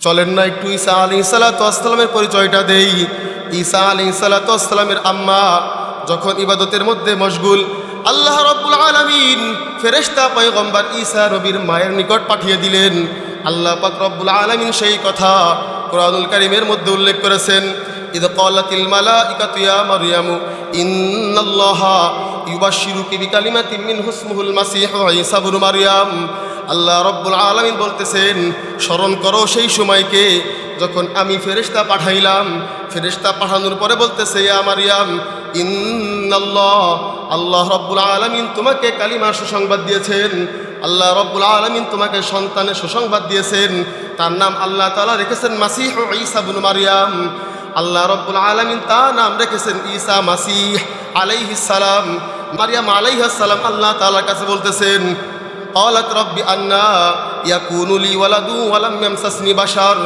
চলেন না একটু ঈসা আলী সালাতামের পরিচয়টা দেই ঈসা আলী সালাতামের আম্মা যখন ইবাদতের মধ্যে মশগুল আল্লাহ রব্বুল আলমিন ফেরেশতা পয়গম্বর ঈসা নবীর মায়ের নিকট পাঠিয়ে দিলেন আল্লাহ পাক রব্বুল আলমিন সেই কথা কোরআনুল করিমের মধ্যে উল্লেখ করেছেন إذ قالت الملائكة يا مريم إن الله يبشرك بكلمة منه اسمه المسيح عيسى بن مريم আল্লাহ রব্বুল আলমিন বলতেছেন, স্মরণ করো সেই সময়কে যখন আমি ফেরেশতা পাঠাইলাম। ফেরেশতা পাঠানোর পরে বলতেছে, ইয়া মারিয়াম, ইন্নাল্লাহ, আল্লাহ রব্বুল আলমিন তোমাকে কালিমার সুসংবাদ দিয়েছেন। আল্লাহ রব্বুল আলমিন তোমাকে সন্তানের সুসংবাদ দিয়েছেন। তার নাম আল্লাহ তাআলা রেখেছেন মাসিহ ঈসা বুন মারিয়াম। আল্লাহ রব্বুল আলমিন তার নাম রেখেছেন ঈসা মাসিহ আলাইহিস সালাম। মারিয়াম আলাইহিস সালাম আল্লাহ তাআলার কাছে বলতেছেন قالت رب أنا يكون لي ولد ولم يمسسني بشر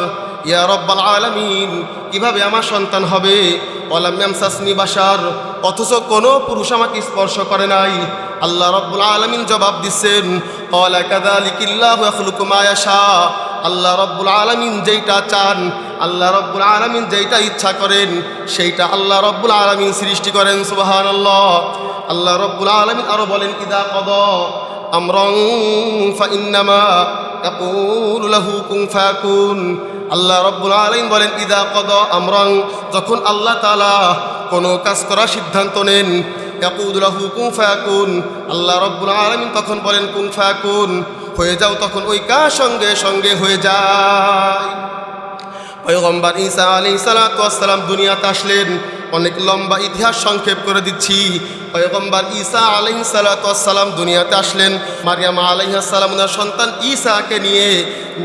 ইয়া রব্বাল আলামিন কিভাবে আমার সন্তান হবে ওয়ালাম ইয়ামসাসনি বাশার অথচ কোনো পুরুষ আমাকে স্পর্শ করে নাই আল্লাহ রব্বুল আলামিন জবাব দিচ্ছেন ক্বালা কাযালিকিল্লাহু ইয়াখলুকু মা ইয়াশা আল্লাহ রব্বুল আলামিন যেইটা চান আল্লাহ রব্বুল আলামিন যেইটা ইচ্ছা করেন সেইটা আল্লাহ রব্বুল আলামিন সৃষ্টি করেন সুবহানাল্লাহ আল্লাহ রব্বুল আলামিন আরো বলেন ইদা কদা আমরং ফাইন্নামা ইয়াকুলু লাহু কুন ফায়াকুন আল্লাহ রব্বুল আলামিন বলেন, ইদা কদ আমরং যখন আল্লাহ তাআলা কোনো কাজ করার সিদ্ধান্ত নেন, ইয়াকুলু লাহু কুন ফায়াকুন আল্লাহ রব্বুল আলামিন তখন বলেন, কুন ফায়াকুন হয়ে যাও তখন ওই কাজ সঙ্গে সঙ্গে হয়ে যায়। পয়গম্বর ঈসা আলী সালাতাম দুনিয়াতে আসলেন। অনেক লম্বা ইতিহাস সংক্ষেপ করে দিচ্ছি পয়গম্বর ঈসা আলহি সালাতাম দুনিয়াতে আসলেন মারিয়ামা আলহিহাসালাম ওনার সন্তান ঈসাকে নিয়ে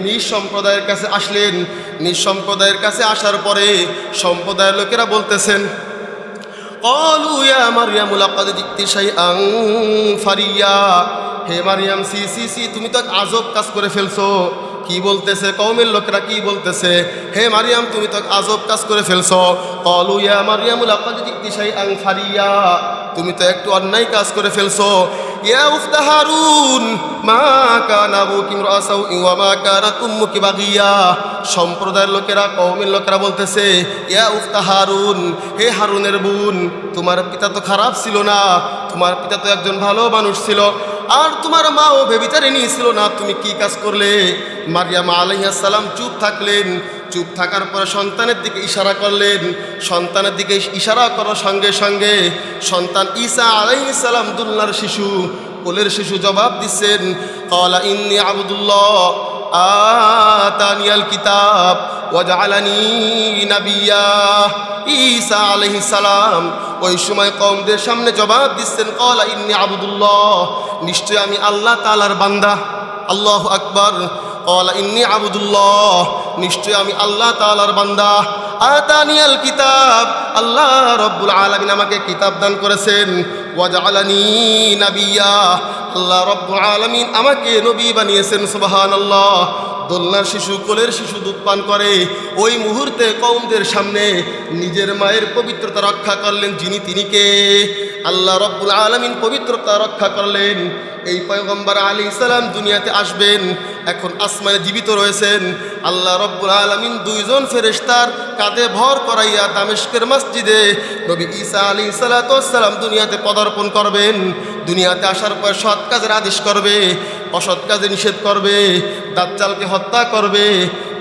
নিজ সম্প্রদায়ের কাছে আসলেন নিজ সম্প্রদায়ের কাছে আসার পরে সম্প্রদায়ের লোকেরা বলতেছেন قالوا يا مريم لقد جئت شيئا فريا হে মারিয়াম সি সি সি তুমি তো আজব কাজ করে ফেলছো কি বলতেছে? কৌমের লোকেরা কি বলতেছে? হে মারিয়াম, তুমি তো আজব কাজ করে ফেলছো। কলু, ইয়া মারিয়াম লাকাদ জিতি শাইআন ফারিয়া, তুমি তো একটু অন্যায় কাজ করে ফেলছো। হারুন, মা সম্প্রদায়ের লোকেরা, কওমের লোকেরা বলতেছে হারুন, হে হারুনের বোন, তোমার পিতা তো খারাপ ছিল না, তোমার পিতা তো একজন ভালো মানুষ ছিল। আর তোমার মা মাও ভেবিচারে নিয়েছিল না, তুমি কি কাজ করলে? মারিয়ামা আলাইহাসালাম চুপ থাকলেন। চুপ থাকার পরে সন্তানের দিকে ইশারা করলেন। সন্তানের দিকে ইশারা করার সঙ্গে সঙ্গে সন্তান ঈসা আলাইসালাম দুল্লার শিশু, কোলের শিশু জবাব দিচ্ছেন, কলা ইন্নি আবদুল্লাহ আতানিয়াল কিতাব ওয়াজআলানি নাবিয়া। ঈসা আলাইহিস সালাম ওই সময় কমদের সামনে জবাব দিচ্ছেন কলা ইন্নি আবদুল্লাহ। নিশ্চয় আমি আল্লাহ তাআলার বান্দা। আল্লাহ আকবর। কলা ইন্নি আবদুল্লাহ। নিশ্চয় আমি আল্লাহ তালার বান্দা। আতানিয়াল কিতাব। আল্লাহ রব্বুল আলামিন আমাকে কিতাব দান করেছেন। ওয়াজআলানি নাবিয়া। আল্লাহ রব্বুল আলামিন আমাকে নবী বানিয়েছেন, সুবহানাল্লাহ। দোলনার শিশু, কোলের শিশু দুধ পান করে। ওই মুহূর্তে কৌমদের সামনে নিজের মায়ের পবিত্রতা রক্ষা করলেন যিনি তিনিকে আল্লাহ রব্বুল আলমিন পবিত্রতা রক্ষা করলেন। এই পয়গম্বর আলী ইসালাম দুনিয়াতে আসবেন, এখন আসমানে জীবিত রয়েছেন। আল্লাহ রব্বুল আলমিন দুইজন ফেরেশতার কাঁধে ভর করাইয়া দামেশকের মসজিদে নবী ঈসা আলী সালাতাম দুনিয়াতে পদার্পণ করবেন। দুনিয়াতে আসার পর সৎ কাজের আদেশ করবে। অসৎ কাজে নিষেধ করবে দাজ্জালকে হত্যা করবে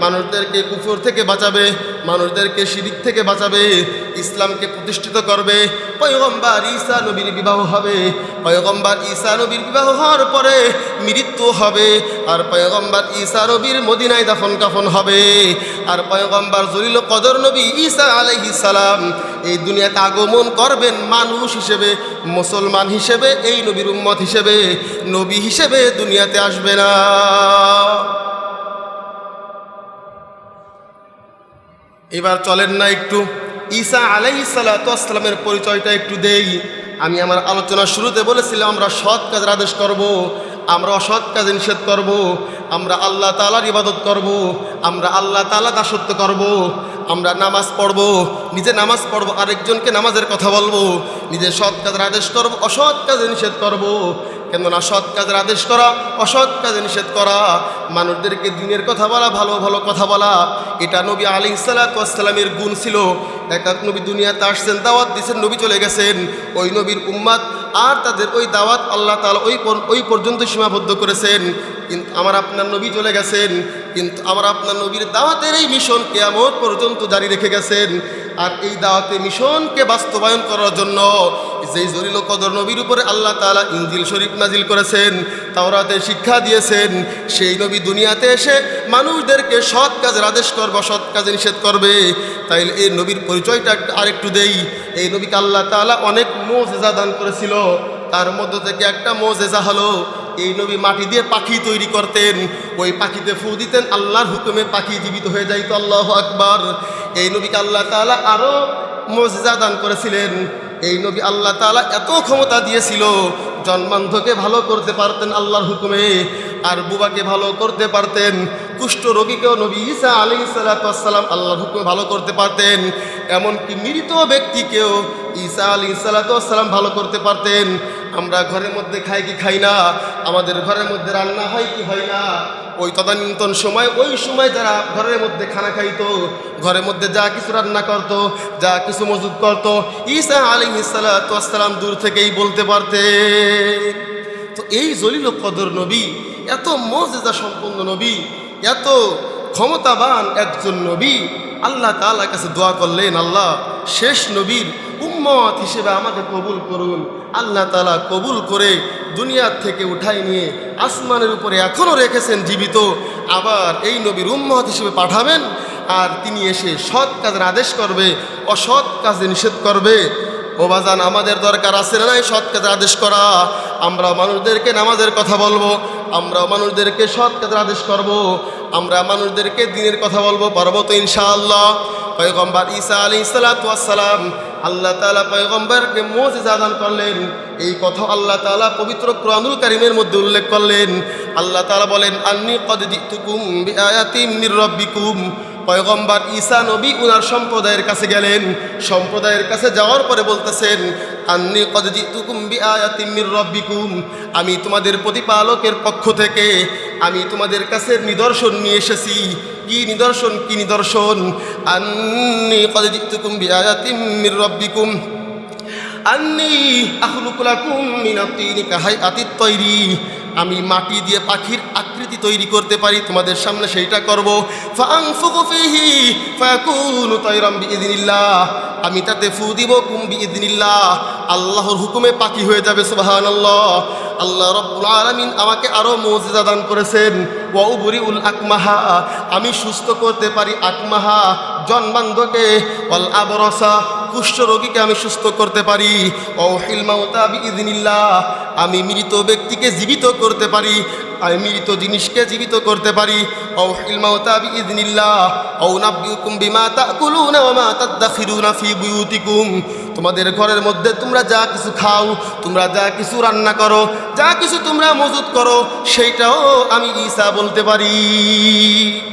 মানুষদেরকে কুফর থেকে বাঁচাবে, মানুষদেরকে শিরিক থেকে বাঁচাবে, ইসলামকে প্রতিষ্ঠিত করবে। পয়গম্বার ঈসা নবীর বিবাহ হবে। পয়গম্বার ঈসা নবীর বিবাহ হওয়ার পরে মৃত্যু হবে। আর পয়গম্বার ঈসা নবীর মদিনায় দাফন কাফন হবে। আর পয়গম্বার জলিল কদর নবী ঈসা আলাইহিস সালাম এই দুনিয়াতে আগমন করবেন মানুষ হিসেবে, মুসলমান হিসেবে, এই নবীর উম্মত হিসেবে। নবী হিসেবে দুনিয়াতে আসবে না। এবার চলেন না একটু। ঈসা আলাই সালাতামের পরিচয়টা একটু দেই। আমি আমার আলোচনা শুরুতে বলেছিলাম, আমরা সৎ কাজের আদেশ করব, আমরা অসৎ কাজে নিষেধ করব, আমরা আল্লাহ তালার ইবাদত করব, আমরা আল্লাহ তালা দাসত্ব করব, আমরা নামাজ পড়ব, নিজে নামাজ পড়ব, আরেকজনকে নামাজের কথা বলব, নিজে সৎ কাজের আদেশ করব, অসৎ কাজে নিষেধ করব কেননা সৎ কাজের আদেশ করা, অসৎ কাজে নিষেধ করা, মানুষদেরকে দিনের কথা বলা, ভালো ভালো কথা বলা, এটা নবী আলী সালাতামের গুণ ছিল। এক এক নবী দুনিয়াতে আসছেন, দাওয়াত দিয়েছেন নবী চলে গেছেন। ওই নবীর উম্মাদ আর তাদের ওই দাওয়াত আল্লাহ তালা ওই ওই পর্যন্ত সীমাবদ্ধ করেছেন। কিন্তু আমার আপনার নবী চলে গেছেন, কিন্তু আমার আপনার নবীর দাওয়াতের এই মিশন কেয়ামত পর্যন্ত জারি রেখে গেছেন। আর এই দাওয়াতে মিশনকে বাস্তবায়ন করার জন্য যেই জলিল কদর নবীর উপরে আল্লাহ তাআলা ইনজিল, শরীফ নাজিল করেছেন, তাওরাতে শিক্ষা দিয়েছেন, সেই নবী দুনিয়াতে এসে মানুষদেরকে সৎ কাজের আদেশ করবে, সৎ কাজে নিষেধ করবে। তাইলে এই নবীর পরিচয়টা আরেকটু দেই। এই নবীকে আল্লাহ তাআলা অনেক মোজেজা দান করেছিল। তার মধ্য থেকে একটা মোজেজা হলো, এই নবী মাটি দিয়ে পাখি তৈরি করতেন। ওই পাখিতে ফু দিতেন, আল্লাহর হুকুমে পাখি জীবিত হয়ে যাইতো। আল্লাহ আকবার। এই নবীকে আল্লাহ তাআলা আরও মজা দান করেছিলেন। এই নবী আল্লাহ তাআলা এত ক্ষমতা দিয়েছিল, জন্মান্ধকে ভালো করতে পারতেন আল্লাহর হুকুমে, আর বুবাকে ভালো করতে পারতেন, কুষ্ঠ রোগীকেও নবী ঈসা আলী সালাতাম আল্লাহর হুকুমে ভালো করতে পারতেন, এমনকি মৃত ব্যক্তিকেও ঈসা আলী সালাতাম ভালো করতে পারতেন। আমরা ঘরের মধ্যে খাই কি খাই না, আমাদের ঘরের মধ্যে রান্না হয় কি হয় না ওই তদানীন্তন সময়, ওই সময় যারা ঘরের মধ্যে খানা খাইতো, ঘরের মধ্যে যা কিছু রান্না করত, যা কিছু মজুদ করত, ঈসা আলী সালাম দূর থেকেই বলতে পারতে। তো এই জলিল কদর নবী, এত মজেজা সম্পন্ন নবী, এত ক্ষমতাবান একজন নবী, আল্লাহ তাআলার কাছে দোয়া করলেন, আল্লাহ শেষ নবীর উম্মত হিসেবে আমাকে কবুল করুন। আল্লাহ তাআলা কবুল করে দুনিয়ার থেকে উঠাই নিয়ে আসমানের উপরে এখনও রেখেছেন জীবিত। আবার এই নবীর উম্মত হিসেবে পাঠাবেন আর তিনি এসে সৎ কাজের আদেশ করবে, অসৎ কাজে নিষেধ করবে। ও বাজান, আমাদের দরকার আছে না নাই সৎ কাজের আদেশ করা? আমরা মানুষদেরকে নামাজের কথা বলব আমরা মানুষদেরকে সৎ কাজের আদেশ করব, আমরা মানুষদেরকে দিনের কথা বলব, পারব তো ইনশাআল্লাহ। পয়গম্বর ঈসা আলী সালাম আল্লাহ তালা পয়গম্বরকে মোজেজা দান করলেন। এই কথা আল্লাহ তালা পবিত্র কোরআনুল কারিমের মধ্যে উল্লেখ করলেন। আল্লাহ তালা বলেন, আন্নি কদ জিতুকুম বিআয়াতিম মির রব্বিকুম। পয়গম্বর ঈসা নবী উনার সম্প্রদায়ের কাছে গেলেন। সম্প্রদায়ের কাছে যাওয়ার পরে বলতেছেন, আন্নি কদ জিতুকুম বিআয়াতিম মির রব্বিকুম। আমি তোমাদের প্রতিপালকের পক্ষ থেকে, আমি তোমাদের কাছে নিদর্শন নিয়ে এসেছি। কি নিদর্শন কি নিদর্শন? আন্নি কদিতুকুম বিআয়াতিম মির রব্বিকুম। আন্নি আহলুকুলাকুম মিনাতিনি কাহাই আতিত তৈরি আমি মাটি দিয়ে পাখির আকৃতি তৈরি করতে পারি, তোমাদের সামনে সেইটা করব। আমি তাতে ফু দিব কুম্বি ইদিনিল্লাহ আল্লাহর হুকুমে পাখি হয়ে যাবে সুবাহ আল্লাহ রব্বুল আলমিন আমাকে আরও মৌজিদা দান করেছেন। ওয়া উবরিউল আকমাহা, আমি সুস্থ করতে পারি আকমাহা জন্মান্ধকে অল আবরসা, কুষ্ঠ রোগীকে আমি সুস্থ করতে পারি। ও হিলমাউতা বিইদিনিল্লাহ আমি মৃত ব্যক্তিকে জীবিত করতে পারি। আমি মৃত জিনিসকে জীবিত করতে পারি। ও ইলমাউতা বিইদিনিল্লাহ ও নাব্বিউকুম বিমা তাকুলুনা ওয়া মা তাদাখিরুনা ফি বুয়ুতিকুম। তোমাদের ঘরের মধ্যে তোমরা যা কিছু খাও, তোমরা যা কিছু রান্না করো, যা কিছু তোমরা মজুত করো, সেইটাও আমি ঈসা বলতে পারি।